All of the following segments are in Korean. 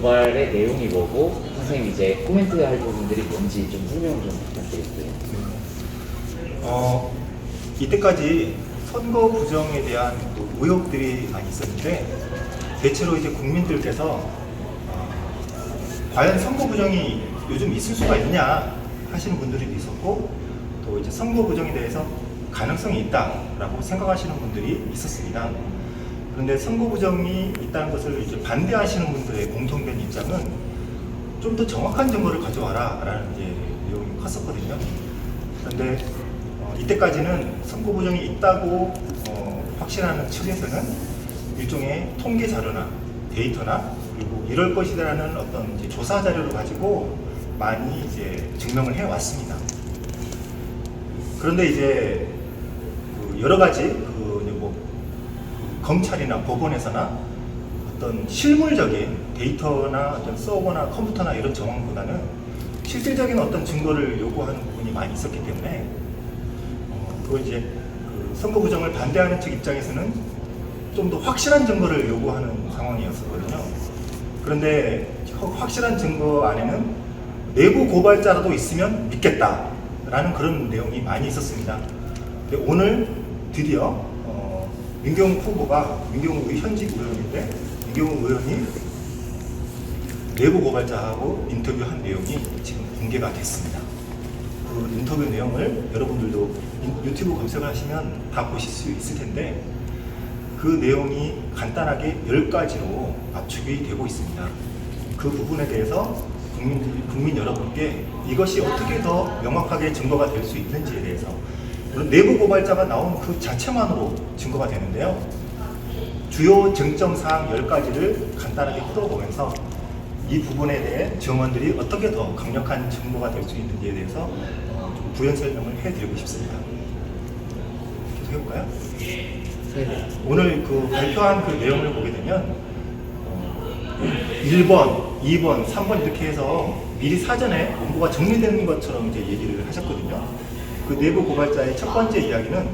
고발의 내용이 뭐고 선생님 이제 코멘트 할 부분들이 뭔지 좀 설명을 좀 부탁드릴게요. 어, 이때까지 선거 부정에 대한 또 의혹들이 많이 있었는데 대체로 이제 국민들께서 어, 과연 선거 부정이 요즘 있을 수가 있냐 하시는 분들이 있었고 또 이제 선거 부정에 대해서 가능성이 있다라고 생각하시는 분들이 있었습니다. 그런데 선거 부정이 있다는 것을 이제 반대하시는 분들의 공통된 입장은 좀 더 정확한 증거를 가져와라 라는 이제 내용이 컸었거든요. 그런데 어, 이때까지는 선거 부정이 있다고 어, 확신하는 측에서는 일종의 통계 자료나 데이터나 그리고 이럴 것이라는 어떤 조사 자료를 가지고 많이 이제 증명을 해 왔습니다. 그런데 이제 그 여러 가지 검찰이나 법원에서나 어떤 실물적인 데이터나 어떤 서버나 컴퓨터나 이런 정황보다는 실질적인 어떤 증거를 요구하는 부분이 많이 있었기 때문에 어, 그걸 이제 그 선거 부정을 반대하는 측 입장에서는 좀 더 확실한 증거를 요구하는 상황이었었거든요. 그런데 확- 확실한 증거 안에는 내부 고발자라도 있으면 믿겠다라는 그런 내용이 많이 있었습니다. 근데 오늘 드디어 어, 민경욱 후보가 민경욱 의- 현직 의원인데 민경욱 의원이 내부 고발자하고 인터뷰한 내용이 지금 공개가 됐습니다. 그 인터뷰 내용을 여러분들도 인- 유튜브 검색을 하시면 다 보실 수 있을 텐데 그 내용이 간단하게 10가지로 압축이 되고 있습니다. 그 부분에 대해서 국민, 국민 여러분께 이것이 어떻게 더 명확하게 증거가 될 수 있는지에 대해서 내부 고발자가 나온 그 자체만으로 증거가 되는데요. 주요 쟁점 사항 10가지를 간단하게 풀어보면서 이 부분에 대해 증언들이 어떻게 더 강력한 증거가 될 수 있는지에 대해서 어, 좀 부연 설명을 해드리고 싶습니다. 계속 해볼까요? 네. 오늘 그 발표한 그 내용을 보게 되면 어, 1번, 2번, 3번 이렇게 해서 미리 사전에 원고가 정리되는 것처럼 이제 얘기를 하셨거든요. 그 내부 고발자의 첫 번째 이야기는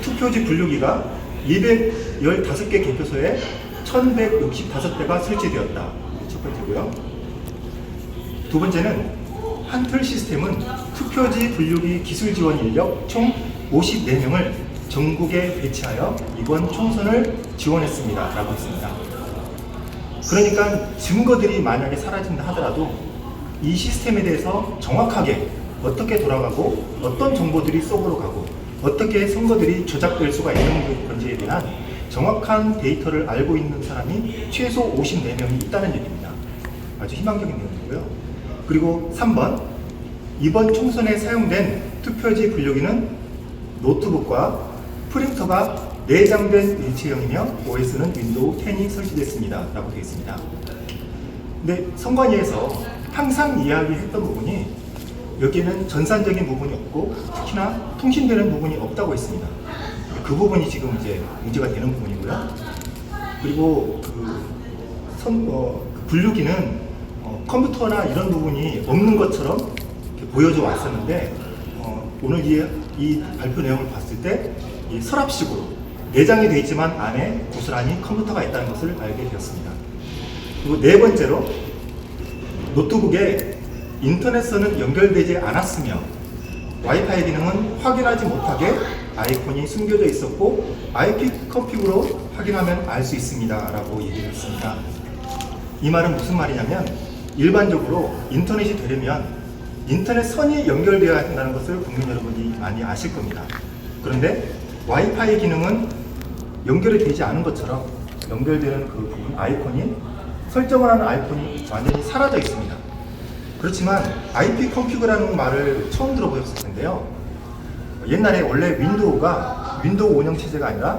투표지 분류기가 215개 개표소에 1165대가 설치되었다. 첫 번째고요. 두 번째는 한틀 시스템은 투표지 분류기 기술 지원 인력 총 54명을 전국에 배치하여 이번 총선을 지원했습니다. 라고 했습니다. 그러니까 증거들이 만약에 사라진다 하더라도 이 시스템에 대해서 정확하게 어떻게 돌아가고 어떤 정보들이 속으로 가고 어떻게 선거들이 조작될 수가 있는 건지에 대한 정확한 데이터를 알고 있는 사람이 최소 54명이 있다는 얘기입니다. 아주 희망적인 내용이고요. 그리고 3번 이번 총선에 사용된 투표지 분류기는 노트북과 프린터가 내장된 일체형이며 OS는 윈도우 10이 설치됐습니다. 라고 되어 있습니다. 근데 선관위에서 항상 이야기했던 부분이 여기에는 전산적인 부분이 없고 특히나 통신되는 부분이 없다고 했습니다. 그 부분이 지금 이제 문제가 되는 부분이고요. 그리고 그 선, 어, 그 분류기는 어, 컴퓨터나 이런 부분이 없는 것처럼 보여져 왔었는데 어, 오늘 이, 이 발표 내용을 봤을 때이 서랍식으로 내장이 되어 있지만 안에 고스란히 컴퓨터가 있다는 것을 알게 되었습니다. 그리고 네 번째로 노트북에 인터넷선은 연결되지 않았으며 와이파이 기능은 확인하지 못하게 아이콘이 숨겨져 있었고 IP 컨피그로 확인하면 알 수 있습니다 라고 얘기를 했습니다. 이 말은 무슨 말이냐면 일반적으로 인터넷이 되려면 인터넷 선이 연결되어야 한다는 것을 국민 여러분이 많이 아실 겁니다. 그런데 와이파이 기능은 연결이 되지 않은 것처럼 연결되는 그 부분 아이콘이 설정을 하는 아이콘이 완전히 사라져 있습니다 그렇지만 IP 컨피그라는 말을 처음 들어보셨을 텐데요. 옛날에 원래 윈도우가 윈도우 운영 체제가 아니라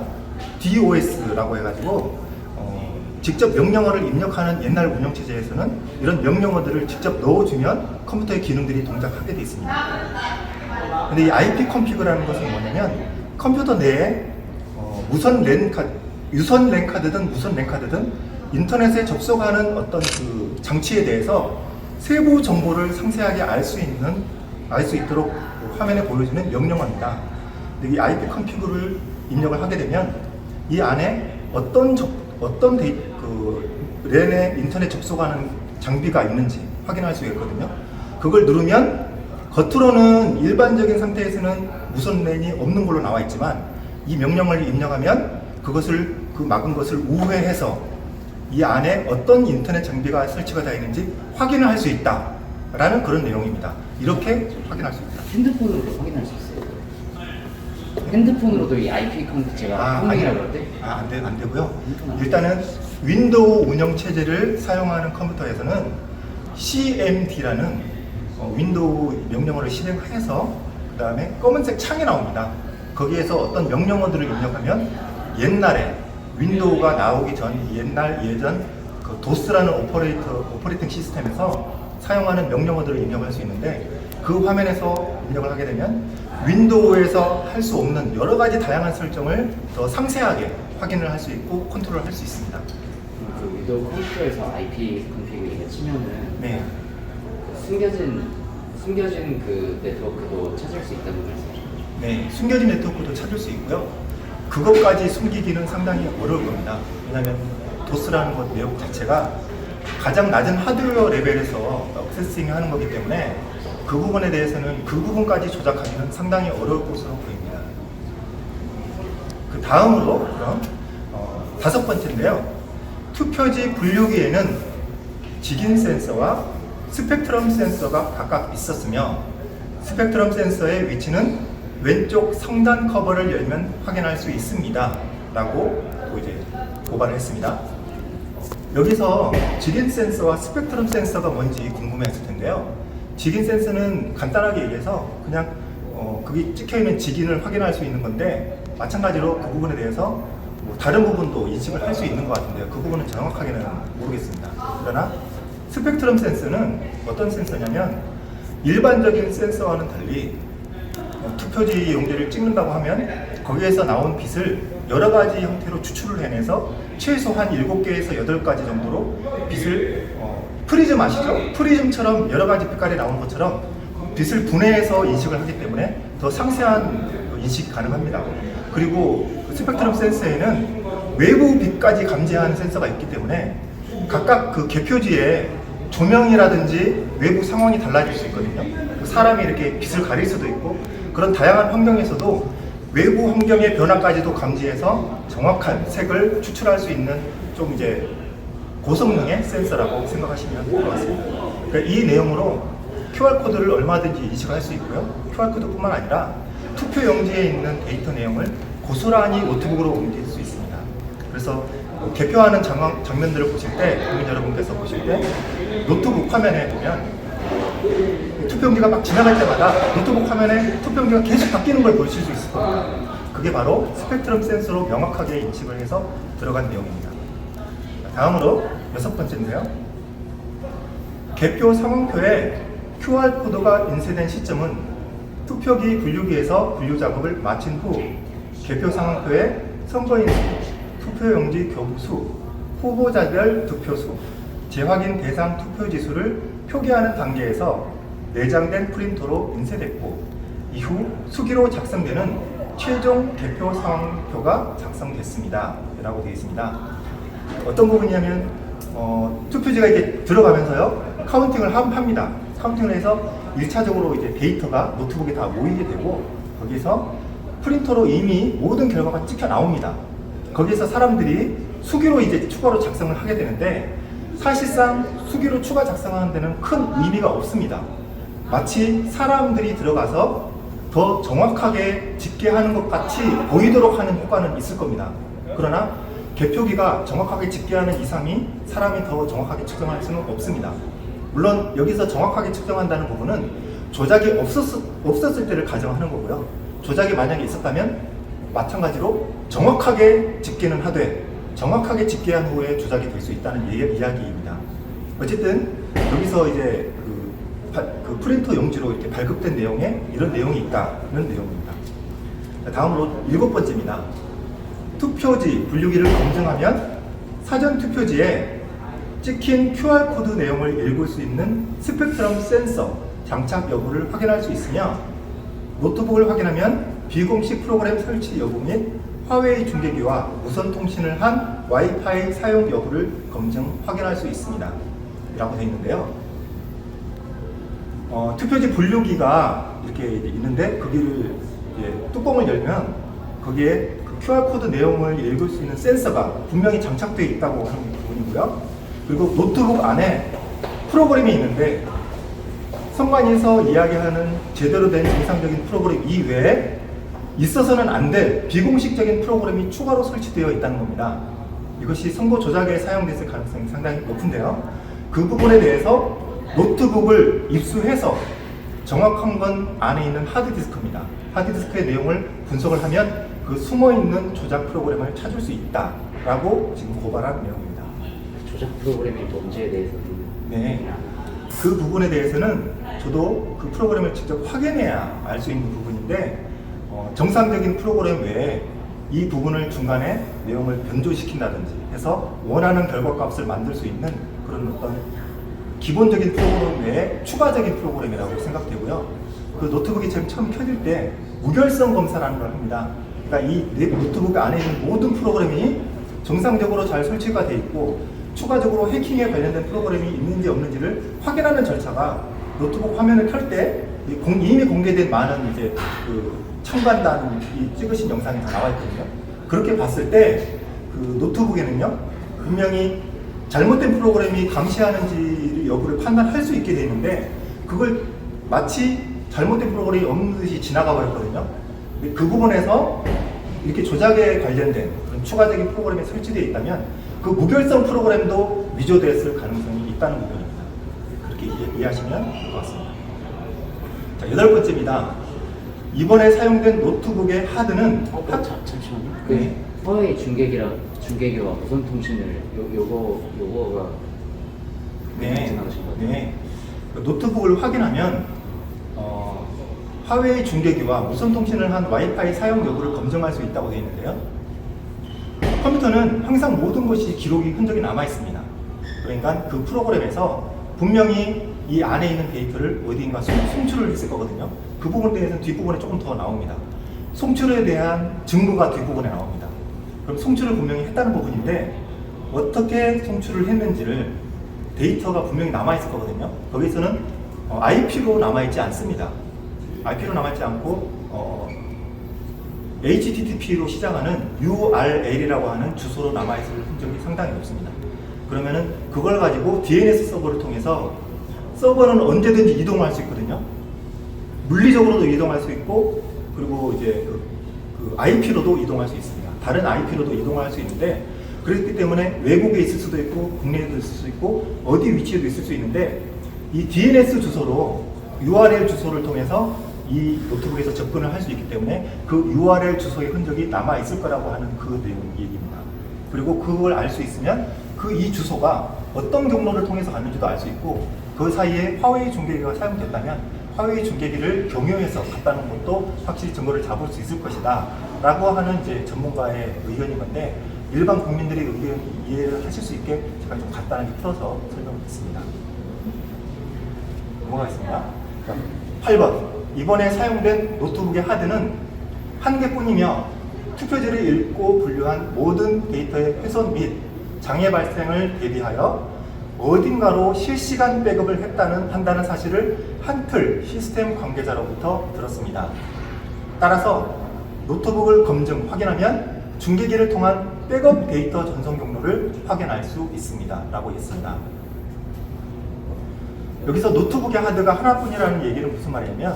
DOS라고 해가지고 어, 직접 명령어를 입력하는 옛날 운영 체제에서는 이런 명령어들을 직접 넣어주면 컴퓨터의 기능들이 동작하게 돼 있습니다. 근데 이 IP 컨피그라는 것은 뭐냐면 컴퓨터 내에 어, 무선 랜 카드, 유선 랜 카드든 무선 랜 카드든 인터넷에 접속하는 어떤 그 장치에 대해서 세부 정보를 상세하게 알 수 있는 알 수 있도록 그 화면에 보여지는 명령어입니다. 이 IP 컨피그를 입력을 하게 되면 이 안에 어떤 적, 어떤 데이, 그 랜에 인터넷 접속하는 장비가 있는지 확인할 수 있거든요. 그걸 누르면 겉으로는 일반적인 상태에서는 무선 랜이 없는 걸로 나와 있지만 이 명령을 입력하면 그것을 그 막은 것을 우회해서 이 안에 어떤 인터넷 장비가 설치가 되어 있는지 확인을 할 수 있다라는 그런 내용입니다. 이렇게 확인할 수 있다. 핸드폰으로도 확인할 수 있어요. 핸드폰으로도 이 IP 컴퓨터 제가 분명이라고 그럴 때 아, 안, 돼, 안 되고요. 일단은 윈도우 운영 체제를 사용하는 컴퓨터에서는 CMD라는 어, 윈도우 명령어를 실행해서 그 다음에 검은색 창이 나옵니다. 거기에서 어떤 명령어들을 입력하면 옛날에 윈도우가 나오기 전 옛날 예전 그 도스라는 오퍼레이터 오퍼레이팅 시스템에서 사용하는 명령어들을 입력할 수 있는데 그 화면에서 입력을 하게 되면 윈도우에서 할 수 없는 여러 가지 다양한 설정을 더 상세하게 확인을 할 수 있고 컨트롤 할 수 있습니다. 그 윈도우 컴퓨터에서 IP 컨피그를 치면은 네. 그 숨겨진 숨겨진 그 네트워크도 찾을 수 있다는 말씀이죠. 네, 숨겨진 네트워크도 찾을 수 있고요. 그것까지 숨기기는 상당히 어려울 겁니다. 왜냐하면 도스라는 것 내용 자체가 가장 낮은 하드웨어 레벨에서 액세싱 하는 거기 때문에 그 부분에 대해서는 그 부분까지 조작하기는 상당히 어려울 것으로 보입니다. 그 다음으로 그럼 어, 다섯 번째인데요. 투표지 분류기에는 직인 센서와 스펙트럼 센서가 각각 있었으며 스펙트럼 센서의 위치는 왼쪽 성단 커버를 열면 확인할 수 있습니다. 라고 또 이제 고발을 했습니다. 여기서 직인 센서와 스펙트럼 센서가 뭔지 궁금했을 텐데요. 직인 센서는 간단하게 얘기해서 그냥 어, 거기 찍혀 있는 직인을 확인할 수 있는 건데 마찬가지로 그 부분에 대해서 뭐 다른 부분도 인식을 할 수 있는 것 같은데요. 그 부분은 정확하게는 모르겠습니다. 그러나 스펙트럼 센서는 어떤 센서냐면 일반적인 센서와는 달리 어, 투표지 용지를 찍는다고 하면 거기에서 나온 빛을 여러 가지 형태로 추출을 해내서 최소한 7개에서 8가지 정도로 빛을 어, 프리즘 아시죠? 프리즘처럼 여러 가지 빛깔이 나오는 것처럼 빛을 분해해서 인식을 하기 때문에 더 상세한 인식이 가능합니다. 그리고 그 스펙트럼 센서에는 외부 빛까지 감지하는 센서가 있기 때문에 각각 그 개표지에 조명이라든지 외부 상황이 달라질 수 있거든요. 그 사람이 이렇게 빛을 가릴 수도 있고 그런 다양한 환경에서도 외부 환경의 변화까지도 감지해서 정확한 색을 추출할 수 있는 좀 이제 고성능의 센서라고 생각하시면 될 것 같습니다. 그러니까 이 내용으로 QR 코드를 얼마든지 인식을 할수 있고요. QR 코드뿐만 아니라 투표 용지에 있는 데이터 내용을 고스란히 노트북으로 옮길 수 있습니다. 그래서 개표하는 장면, 장면들을 보실 때 국민 여러분께서 보실 때 노트북 화면에 보면 투표용지가 막 지나갈 때마다 노트북 화면에 투표용지가 계속 바뀌는 걸 보실 수 있을 겁니다. 그게 바로 스펙트럼 센서로 명확하게 인식을 해서 들어간 내용입니다. 다음으로 여섯 번째인데요. 개표 상황표에 QR코드가 인쇄된 시점은 투표기 분류기에서 분류 작업을 마친 후 개표 상황표에 선거인 수, 투표용지 교부수, 후보자별 득표수, 재확인 대상 투표지수를 표기하는 단계에서 내장된 프린터로 인쇄됐고 이후 수기로 작성되는 최종 개표 상황표가 작성됐습니다. 라고 되어 있습니다. 어떤 부분이냐면 어, 투표지가 이렇게 들어가면서요 카운팅을 함- 합니다. 카운팅을 해서 1차적으로 이제 데이터가 노트북에 다 모이게 되고 거기서 프린터로 이미 모든 결과가 찍혀 나옵니다. 거기서 사람들이 수기로 이제 추가로 작성을 하게 되는데 사실상 수기로 추가 작성하는 데는 큰 의미가 없습니다. 마치 사람들이 들어가서 더 정확하게 집계하는 것 같이 보이도록 하는 효과는 있을 겁니다. 그러나 개표기가 정확하게 집계하는 이상이 사람이 더 정확하게 측정할 수는 없습니다. 물론 여기서 정확하게 측정한다는 부분은 조작이 없었, 없었을 때를 가정하는 거고요. 조작이 만약에 있었다면 마찬가지로 정확하게 집계는 하되 정확하게 집계한 후에 조작이 될 수 있다는 이- 이야기입니다. 어쨌든 여기서 이제 프린터 용지로 이렇게 발급된 내용에 이런 내용이 있다는 내용입니다. 자, 다음으로 일곱 번째입니다. 투표지 분류기를 검증하면 사전 투표지에 찍힌 QR코드 내용을 읽을 수 있는 스펙트럼 센서 장착 여부를 확인할 수 있으며 노트북을 확인하면 비공식 프로그램 설치 여부 및 화웨이 중계기와 무선 통신을 한 와이파이 사용 여부를 검증 확인할 수 있습니다. 라고 되어 있는데요. 어, 투표지 분류기가 이렇게 있는데 거기를 이제 뚜껑을 열면 거기에 그 QR코드 내용을 읽을 수 있는 센서가 분명히 장착되어 있다고 하는 부분이고요. 그리고 노트북 안에 프로그램이 있는데 선관위에서 이야기하는 제대로 된 정상적인 프로그램 이외에 있어서는 안 될 비공식적인 프로그램이 추가로 설치되어 있다는 겁니다. 이것이 선거 조작에 사용됐을 가능성이 상당히 높은데요. 그 부분에 대해서 노트북을 입수해서 정확한 건 안에 있는 하드디스크입니다. 하드디스크의 내용을 분석을 하면 그 숨어 있는 조작 프로그램을 찾을 수 있다라고 지금 고발한 내용입니다. 조작 프로그램의 문제에 대해서는 네. 그 부분에 대해서는 저도 그 프로그램을 직접 확인해야 알 수 있는 부분인데 어, 정상적인 프로그램 외에 이 부분을 중간에 내용을 변조시킨다든지 해서 원하는 결과값을 만들 수 있는 그런 어떤 기본적인 프로그램 외에 추가적인 프로그램이라고 생각되고요. 그 노트북이 지금 처음 켜질 때 무결성 검사라는 걸 합니다. 그러니까 이 내- 노트북 안에 있는 모든 프로그램이 정상적으로 잘 설치가 돼 있고 추가적으로 해킹에 관련된 프로그램이 있는지 없는지를 확인하는 절차가 노트북 화면을 켤 때 이미 공개된 많은 이제 그 참관단이 찍으신 영상이 다 나와 있거든요. 그렇게 봤을 때 그 노트북에는요 분명히 잘못된 프로그램이 감시하는지 여부를 판단할 수 있게 되는데 그걸 마치 잘못된 프로그램이 없는 듯이 지나가 버렸거든요. 근데 그 부분에서 이렇게 조작에 관련된 그런 추가적인 프로그램이 설치되어 있다면 그 무결성 프로그램도 위조됐을 가능성이 있다는 부분입니다. 그렇게 이해, 이해하시면 될 것 같습니다. 자, 여덟 번째입니다. 이번에 사용된 노트북의 하드는 어, 하- 자, 잠시만요. 네. 그 화웨이 중계기랑 중계기와 무선 통신을 요 요거 요거가 네, 같아요. 네. 그 노트북을 확인하면 어, 화웨이 중계기와 무선 통신을 한 와이파이 사용 여부를 검증할 수 있다고 되어 있는데요. 컴퓨터는 항상 모든 것이 기록이 흔적이 남아 있습니다. 그러니까 그 프로그램에서 분명히 이 안에 있는 데이터를 어디인가 송- 송출을 했을 거거든요. 그 부분에 대해서는 뒷부분에 조금 더 나옵니다. 송출에 대한 증거가 뒷부분에 나옵니다. 그럼 송출을 분명히 했다는 부분인데 어떻게 송출을 했는지를 데이터가 분명히 남아있을 거거든요. 거기서는 어, IP로 남아있지 않습니다. IP로 남아있지 않고 어, HTTP로 시작하는 URL이라고 하는 주소로 남아있을 흔적이 상당히 높습니다. 그러면은 그걸 가지고 DNS 서버를 통해서 서버는 언제든지 이동할 수 있거든요. 물리적으로도 이동할 수 있고 그리고 이제 그, 그 IP로도 이동할 수 있습니다. 다른 IP로도 이동할 수 있는데 그렇기 때문에 외국에 있을 수도 있고 국내에도 있을 수 있고 어디 위치에도 있을 수 있는데 이 DNS 주소로 URL 주소를 통해서 이 노트북에서 접근을 할 수 있기 때문에 그 URL 주소의 흔적이 남아 있을 거라고 하는 그 내용 얘기입니다. 그리고 그걸 알 수 있으면 그 이 주소가 어떤 경로를 통해서 갔는지도 알 수 있고 그 사이에 화웨이 중계기가 사용됐다면 화웨이 중계기를 경유해서 갔다는 것도 확실히 증거를 잡을 수 있을 것이다 라고 하는 이제 전문가의 의견인 건데 일반 국민들의 의견 이해를 하실 수 있게 제가 좀 간단하게 풀어서 설명을 했습니다. 넘어가겠습니다. 자, 8번. 이번에 사용된 노트북의 하드는 한 개뿐이며 투표지를 읽고 분류한 모든 데이터의 훼손 및 장애 발생을 대비하여 어딘가로 실시간 백업을 했다는 판단한 사실을 한틀 시스템 관계자로부터 들었습니다. 따라서 노트북을 검증, 확인하면 중계기를 통한 백업 데이터 전송 경로를 확인할 수 있습니다. 라고 했습니다. 여기서 노트북의 하드가 하나뿐이라는 얘기는 무슨 말이냐면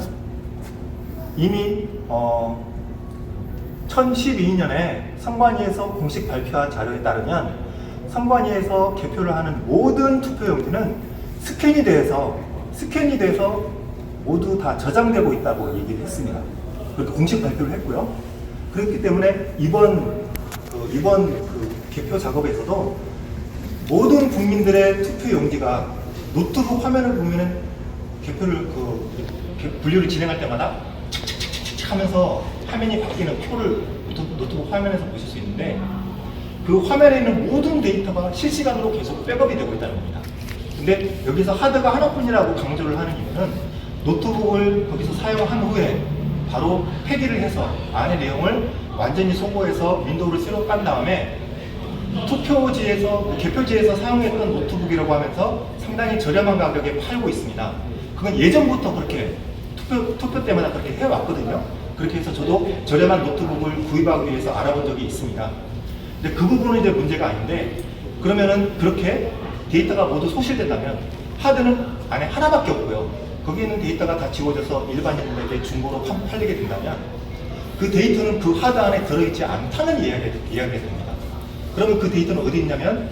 이미 어, 1012년에 선관위에서 공식 발표한 자료에 따르면 선관위에서 개표를 하는 모든 투표용지는 스캔이 돼서 스캔이 돼서 모두 다 저장되고 있다고 얘기를 했습니다. 그렇게 공식 발표를 했고요. 그렇기 때문에 이번 그 이번 그 개표 작업에서도 모든 국민들의 투표 용지가 노트북 화면을 보면은 개표를 그 개- 분류를 진행할 때마다 착착착착착 하면서 화면이 바뀌는 표를 노트- 노트북 화면에서 보실 수 있는데 그 화면에 있는 모든 데이터가 실시간으로 계속 백업이 되고 있다는 겁니다. 근데 여기서 하드가 하나뿐이라고 강조를 하는 이유는 노트북을 거기서 사용한 후에 바로 폐기를 해서 안의 내용을 완전히 소거해서 윈도우를 새로 깐 다음에 투표지에서 개표지에서 사용했던 노트북이라고 하면서 상당히 저렴한 가격에 팔고 있습니다. 그건 예전부터 그렇게 투표, 투표 때마다 그렇게 해왔거든요. 그렇게 해서 저도 저렴한 노트북을 구입하기 위해서 알아본 적이 있습니다. 근데 그 부분은 이제 문제가 아닌데 그러면은 그렇게 데이터가 모두 소실된다면 하드는 안에 하나밖에 없고요. 거기 있는 데이터가 다 지워져서 일반인들에게 중고로 파- 팔리게 된다면 그 데이터는 그 하드 안에 들어있지 않다는 이야기, 이야기가 됩니다. 그러면 그 데이터는 어디 있냐면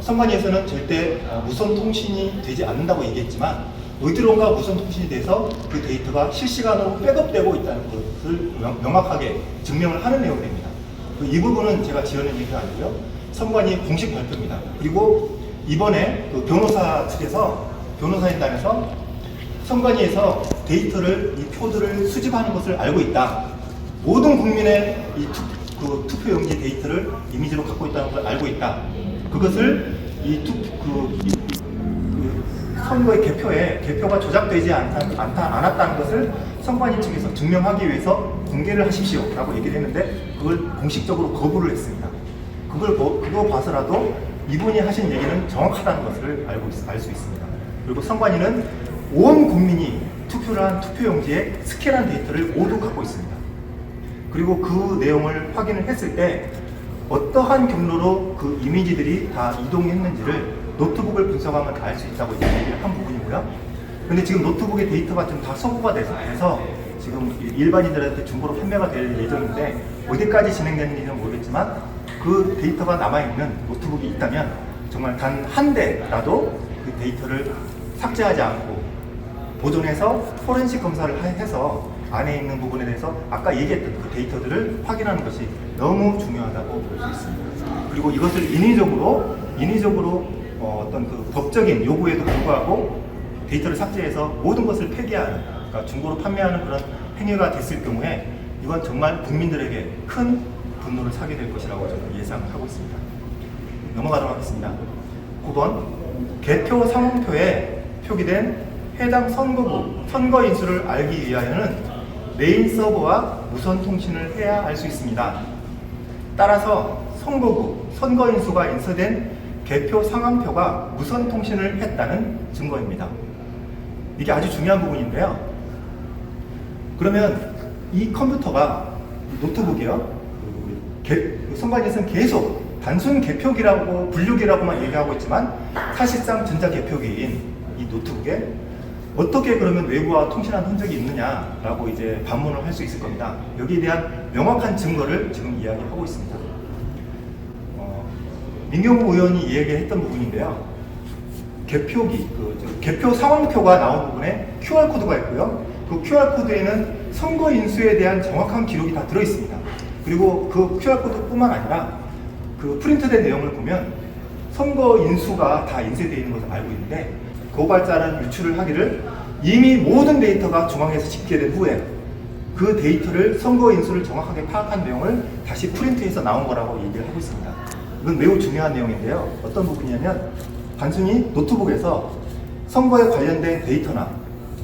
선관위에서는 절대 어, 무선 통신이 되지 않는다고 얘기했지만 어디론가 무선 통신이 돼서 그 데이터가 실시간으로 백업되고 있다는 것을 명- 명확하게 증명을 하는 내용입니다. 그이 부분은 제가 지어낸 얘기가 아니고요. 선관위 공식 발표입니다. 그리고 이번에 그 변호사 측에서 변호사인단에서 선관위에서 데이터를 이 표들을 수집하는 것을 알고 있다. 모든 국민의 이 투, 그 투표 용지 데이터를 이미지로 갖고 있다는 걸 알고 있다. 그것을 이 투, 그, 이- 그 선거의 개표에 개표가 조작되지 않다, 않다, 않았다는 것을 선관위 측에서 증명하기 위해서 공개를 하십시오라고 얘기를 했는데 그걸 공식적으로 거부를 했습니다. 그걸 보- 그거 봐서라도 이분이 하신 얘기는 정확하다는 것을 알고 알 수 있습니다. 그리고 선관위는 온 국민이 투표를 한 투표용지에 스캔한 데이터를 모두 갖고 있습니다. 그리고 그 내용을 확인을 했을 때 어떠한 경로로 그 이미지들이 다 이동했는지를 노트북을 분석하면 알수 있다고 얘기를 한 부분이고요. 근데 지금 노트북의 데이터가 좀다 소구가 돼서 지금 일반인들한테 중고로 판매가 될 예정인데 어디까지 진행되는지는 모르겠지만 그 데이터가 남아있는 노트북이 있다면 정말 단 한 대라도 그 데이터를 삭제하지 않고 보존해서 포렌식 검사를 하- 해서 안에 있는 부분에 대해서 아까 얘기했던 그 데이터들을 확인하는 것이 너무 중요하다고 볼 수 있습니다. 그리고 이것을 인위적으로 인위적으로 어, 어떤 그 법적인 요구에도 불구하고 데이터를 삭제해서 모든 것을 폐기하는 그러니까 중고로 판매하는 그런 행위가 됐을 경우에 이건 정말 국민들에게 큰 분노를 사게 될 것이라고 저는 예상하고 있습니다. 넘어가도록 하겠습니다. 9번 개표 상황표에 표기된 해당 선거구 선거 인수를 알기 위하여는 메인 서버와 무선 통신을 해야 알 수 있습니다. 따라서 선거구 선거 인수가 인쇄된 개표 상황표가 무선 통신을 했다는 증거입니다. 이게 아주 중요한 부분인데요. 그러면 이 컴퓨터가 노트북이요. 선관위에서는 계속 단순 개표기라고 분류기라고만 얘기하고 있지만 사실상 전자 개표기인 이 노트북에 어떻게 그러면 외부와 통신한 흔적이 있느냐라고 이제 반문을 할 수 있을 겁니다. 여기에 대한 명확한 증거를 지금 이야기하고 있습니다. 어, 민경우 의원이 이야기했던 부분인데요. 개표기, 그 저, 개표 상황표가 나온 부분에 QR 코드가 있고요. 그 QR 코드에는 선거 인수에 대한 정확한 기록이 다 들어 있습니다. 그리고 그 QR 코드뿐만 아니라 그 프린트된 내용을 보면 선거 인수가 다 인쇄되어 있는 것을 알고 있는데 고발자는 유출을 하기를 이미 모든 데이터가 중앙에서 집계된 후에 그 데이터를 선거 인수를 정확하게 파악한 내용을 다시 프린트해서 나온 거라고 얘기를 하고 있습니다. 이건 매우 중요한 내용인데요. 어떤 부분이냐면 단순히 노트북에서 선거에 관련된 데이터나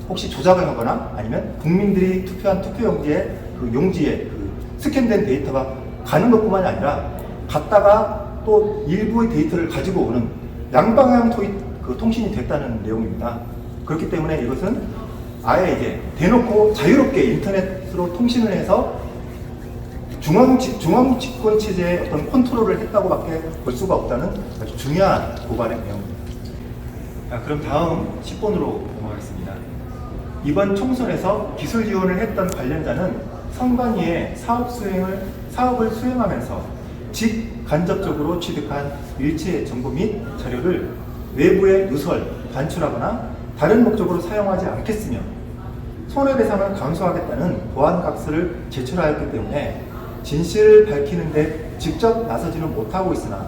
혹시 조작을 하거나 아니면 국민들이 투표한 투표 용지에 그 용지에 그 스캔된 데이터가 가는 것뿐만이 아니라 갔다가 또 일부의 데이터를 가지고 오는 양방향 토이, 그 통신이 됐다는 내용입니다. 그렇기 때문에 이것은 아예 이제 대놓고 자유롭게 인터넷으로 통신을 해서 중앙, 집- 중앙 집권 체제의 어떤 컨트롤을 했다고밖에 볼 수가 없다는 아주 중요한 고발의 내용입니다. 자, 그럼 다음 10번으로 넘어가겠습니다. 이번 총선에서 기술 지원을 했던 관련자는 선관위에 사업 수행을 사업을 수행하면서 직간접적으로 취득한 일체 정보 및 자료를 외부에 누설, 반출하거나 다른 목적으로 사용하지 않겠으며 손해배상을 감수하겠다는 보안 각서를 제출하였기 때문에 진실을 밝히는데 직접 나서지는 못하고 있으나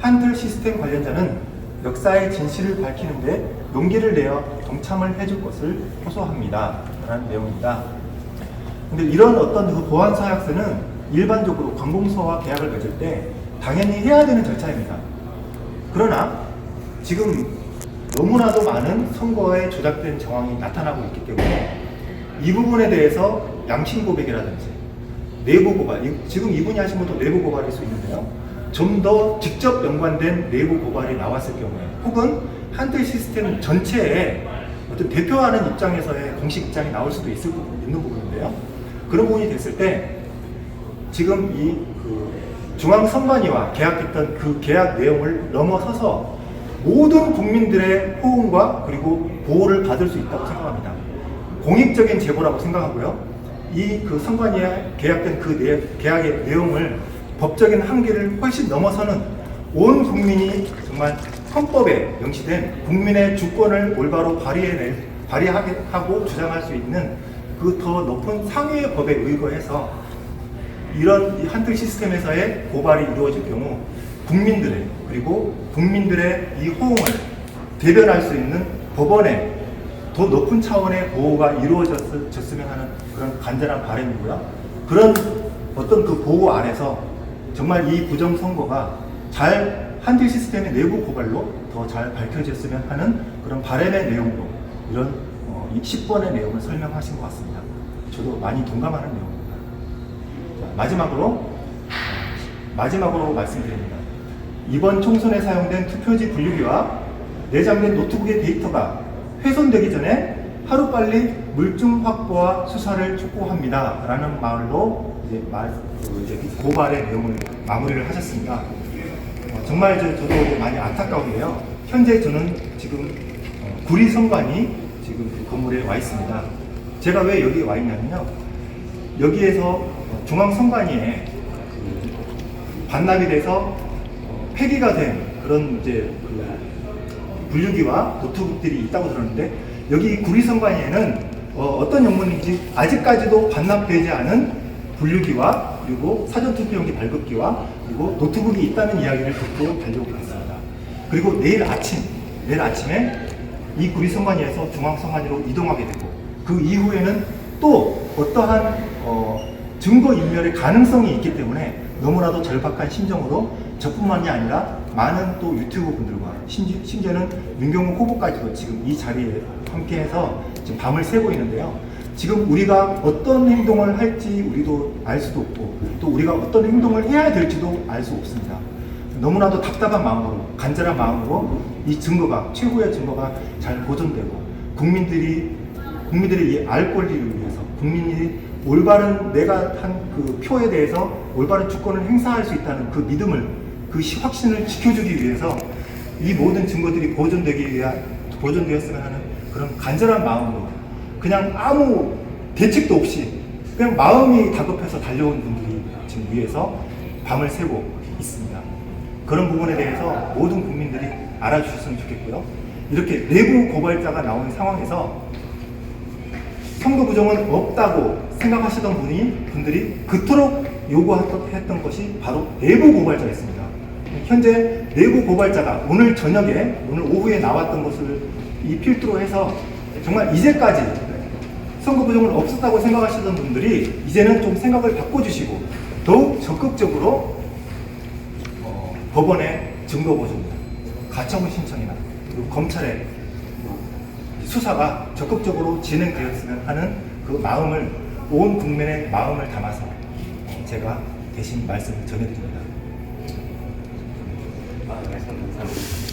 한틀 시스템 관련자는 역사의 진실을 밝히는데 용기를 내어 동참을 해줄 것을 호소합니다. 라는 내용입니다. 근데 이런 어떤 그 보안 사약서는 일반적으로 관공서와 계약을 맺을 때 당연히 해야 되는 절차입니다. 그러나 지금 너무나도 많은 선거에 조작된 정황이 나타나고 있기 때문에 이 부분에 대해서 양심 고백이라든지 내부 고발, 이- 지금 이분이 하신 것도 내부 고발일 수 있는데요. 좀 더 직접 연관된 내부 고발이 나왔을 경우에 혹은 한들 시스템 전체에 어떤 대표하는 입장에서의 공식 입장이 나올 수도 있을 부- 있는 부분인데요. 그런 부분이 됐을 때 지금 이 그 중앙 선관위와 계약했던 그 계약 내용을 넘어서서 모든 국민들의 호응과 그리고 보호를 받을 수 있다고 생각합니다. 공익적인 제보라고 생각하고요. 이 그 선관위에 계약된 그 내, 계약의 내용을 법적인 한계를 훨씬 넘어서는 온 국민이 정말 헌법에 명시된 국민의 주권을 올바로 발휘해낼, 발휘하게 하고 주장할 수 있는 그 더 높은 상위의 법에 의거해서 이런 이 한틀 시스템에서의 고발이 이루어질 경우 국민들의 그리고 국민들의 이 호응을 대변할 수 있는 법원의 더 높은 차원의 보호가 이루어졌으면 하는 그런 간절한 바람이고요. 그런 어떤 그 보호 안에서 정말 이 부정 선거가 잘 한틀 시스템의 내부 고발로 더 잘 밝혀졌으면 하는 그런 바람의 내용으로 이런 어, 이 10번의 내용을 설명하신 것 같습니다. 저도 많이 동감하는 내용입니다. 자, 마지막으로 어, 마지막으로 말씀드립니다. 이번 총선에 사용된 투표지 분류기와 내장된 노트북의 데이터가 훼손되기 전에 하루빨리 물증 확보와 수사를 촉구합니다. 라는 말로 이제 말, 그 이제 고발의 내용을 마무리를 하셨습니다. 어, 정말 저, 저도 많이 안타까운데요. 현재 저는 지금 어, 구리 선관이 지금 그 건물에 와 있습니다. 제가 왜 여기 와 있냐면요. 여기에서 어, 중앙선관위에 그 반납이 돼서 어, 폐기가 된 그런 이제 그 분류기와 노트북들이 있다고 들었는데 여기 구리선관위에는 어, 떤 영문인지 아직까지도 반납되지 않은 분류기와 그리고 사전투표용지 발급기와 그리고 노트북이 있다는 이야기를 듣고 달려오게 됐습니다. 그리고 내일 아침, 내일 아침에 이 구리선관위에서 중앙선관위로 이동하게 되고 그 이후에는 또 어떠한 어, 증거 인멸의 가능성이 있기 때문에 너무나도 절박한 심정으로 저뿐만이 아니라 많은 또 유튜브 분들과 심지, 심지어는 민경훈 후보까지도 지금 이 자리에 함께해서 지금 밤을 새고 있는데요. 지금 우리가 어떤 행동을 할지 우리도 알 수도 없고 또 우리가 어떤 행동을 해야 될지도 알 수 없습니다. 너무나도 답답한 마음으로 간절한 마음으로 이 증거가 최고의 증거가 잘 보존되고 국민들이 국민들의 이알 권리를 위해서 국민이 올바른 내가 한 그 표에 대해서 올바른 주권을 행사할 수 있다는 그 믿음을 그 시- 확신을 지켜주기 위해서 이 모든 증거들이 보존되기 위한 보존되었으면 하는 그런 간절한 마음으로 그냥 아무 대책도 없이 그냥 마음이 다급해서 달려온 분들이 지금 위에서 밤을 새고 있습니다. 그런 부분에 대해서 모든 국민들이 알아주셨으면 좋겠고요. 이렇게 내부 고발자가 나온 상황에서 선거 부정은 없다고 생각하시던 분이 분들이 그토록 요구했던 것이 바로 내부 고발자였습니다. 현재 내부 고발자가 오늘 저녁에 오늘 오후에 나왔던 것을 이 필두로 해서 정말 이제까지 선거 부정은 없었다고 생각하시던 분들이 이제는 좀 생각을 바꿔주시고 더욱 적극적으로 어, 법원의 증거 보존, 가처분 신청이나 그리고 검찰의 수사가 적극적으로 진행되었으면 하는 그 마음을 온 국민의 마음을 담아서 어, 제가 대신 말씀을 전해드립니다. Ah, ça, ça, ça, ça.